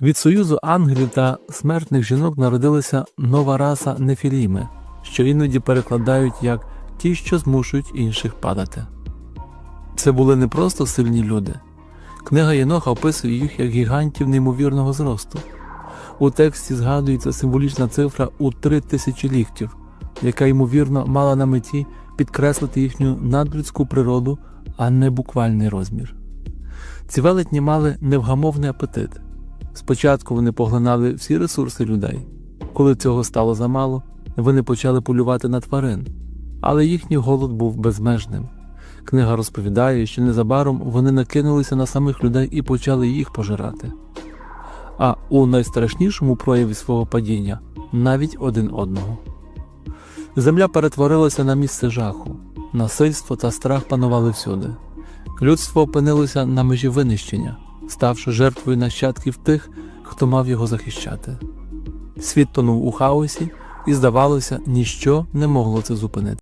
Від союзу ангелів та смертних жінок народилася нова раса нефіліми, що іноді перекладають як ті, що змушують інших падати. Це були не просто сильні люди. Книга Єноха описує їх як гігантів неймовірного зросту. У тексті згадується символічна цифра у три тисячі ліктів, яка ймовірно мала на меті підкреслити їхню надлюдську природу, а не буквальний розмір. Ці велетні мали невгамовний апетит. Спочатку вони поглинали всі ресурси людей. Коли цього стало замало, вони почали полювати на тварин, але їхній голод був безмежним. Книга розповідає, що незабаром вони накинулися на самих людей і почали їх пожирати. А у найстрашнішому прояві свого падіння навіть один одного. Земля перетворилася на місце жаху, насильство та страх панували всюди. Людство опинилося на межі винищення, ставши жертвою нащадків тих, хто мав його захищати. Світ тонув у хаосі, і, здавалося, ніщо не могло це зупинити.